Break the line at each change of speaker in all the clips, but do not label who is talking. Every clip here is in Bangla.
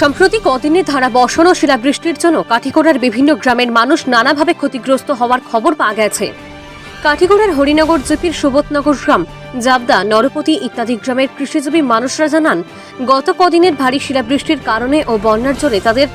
সম্প্রতি কদিনের ধারা ও শিলাবৃষ্টির জন্য কাঠিগোড়ার বিভিন্ন গ্রামের মানুষ নানাভাবে ক্ষতিগ্রস্ত হওয়ার খবর পাওয়া গেছে। কাঠিগোড়ার হরিনগর জিপির সুবোধনগর গ্রাম, জাবদা, নরপতি ইত্যাদি গ্রামের কৃষিজীবী মানুষরা জানান, গত কদিনের ভারী শিলাবৃষ্টির কারণে ও বন্যার জলে তাদের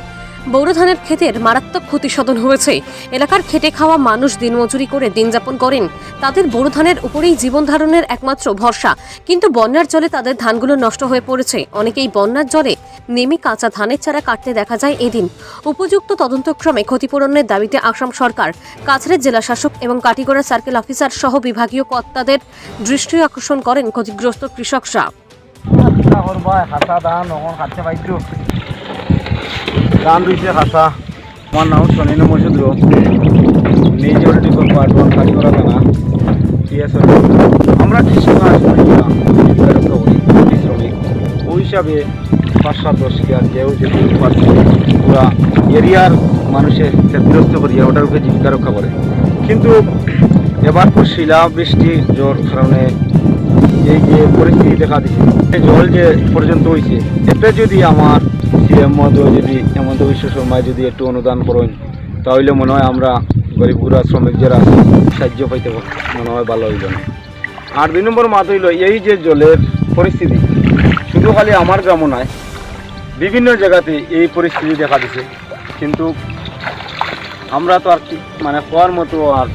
বোরো ধানের ক্ষেতের মারাত্মক ক্ষতিসাধন হয়েছে। এলাকার খেটে খাওয়া মানুষ দিনমজুরি করে দিন যাপন করেন। তাদের বোরো ধানের উপরেই জীবন ধারণের একমাত্র ভরসা। কিন্তু বন্যার জলে তাদের ধানগুলো নষ্ট হয়ে পড়েছে। অনেকেই বন্যার জলে নেমে কাঁচা ধানের চারা কাটতে দেখা যায় এদিন। উপযুক্ত তদন্তক্রমে ক্ষতিপূরণের দাবিতে আসাম সরকার, কাছাড়ের জেলা শাসক এবং কাটিগড়া সার্কেল অফিসার সহ বিভাগীয় কর্তাদের দৃষ্টি আকর্ষণ করেন ক্ষতিগ্রস্ত কৃষকরা।
ধান রয়েছে হাসা। আমার নাম সনিন মসুদ্র নিজে অলরেডি পার্টন কাজ করা জানা পিএস আমরা কৃষক করি শ্রমিক। ওই হিসাবে পাঁচ দশ হাজার কেউ যদি পারছে পুরা এরিয়ার মানুষের ক্ষতিগ্রস্ত করিয়া ওটার উপরে জীবিকা রক্ষা করে। কিন্তু এবার তো শিলা, বৃষ্টি, জ্বর, কারণে এই যে পরিস্থিতি দেখা এই জল যে পর্যন্ত হয়েছে এতে যদি আমার সিএম মহোদয় যদি, হেমন্ত বিশ্ব শর্মায় যদি একটু অনুদান করেন, তাহলে মনে হয় আমরা গরিবগুড়া শ্রমিক যারা সাহায্য পাইতে মনে হয় ভালো হইল না। আর দুই নম্বর মাত হইল, এই যে জলের পরিস্থিতি, শুধু খালি আমার গ্রামও নয়, বিভিন্ন জায়গাতে এই পরিস্থিতি দেখা দিছে। কিন্তু আমরা তো আর মানে হওয়ার মতো আর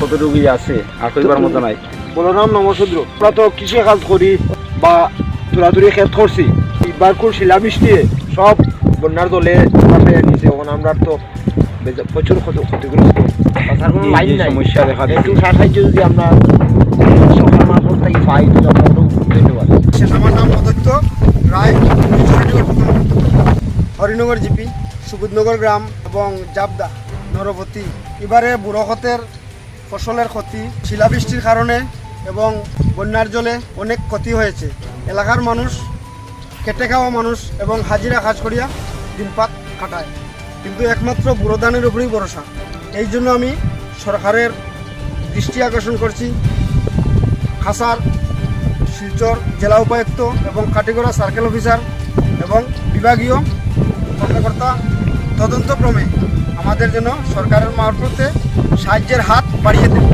কতটুকুই আছে, আর কইবার মতো নাই।
বলরাম নমসূদ্র আমরা তো কৃষি কাজ করি বা তুলাতুলি খেত করছি এবার খুব শিলাবৃষ্টি সব বন্যার দলে নিচে এখন আমরা তো প্রচুর ক্ষত- ক্ষতিগ্রস্ত তাছাড়া কোনো লাইন নাই।
সমস্যা দেখা দিচ্ছে।
একটু সাহায্য যদি আমরা সরকার মারফত থেকে পাই তাহলে দিতে পারি
আমার নাম অদত্ত রায় হরিনগর জিপি সুবুদনগর গ্রাম এবং জাবদা নরবতী এবারে বুড়োখতের ফসলের ক্ষতি শিলাবৃষ্টির কারণে এবং বন্যার জলে অনেক ক্ষতি হয়েছে। এলাকার মানুষ, খেটে খাওয়া মানুষ এবং হাজিরা কাজ করিয়া দিনপাত কাটায়। কিন্তু একমাত্র বুড়োদানের উপরেই ভরসা। এই জন্য আমি সরকারের দৃষ্টি আকর্ষণ করছি। খাসার শিলচর জেলা উপায়ুক্ত এবং কাটিগড়া সার্কেল অফিসার এবং বিভাগীয় কর্মকর্তা তদন্তক্রমে আমাদের জন্য সরকারের মারফতে সাহায্যের হাত বাড়িয়ে দেবে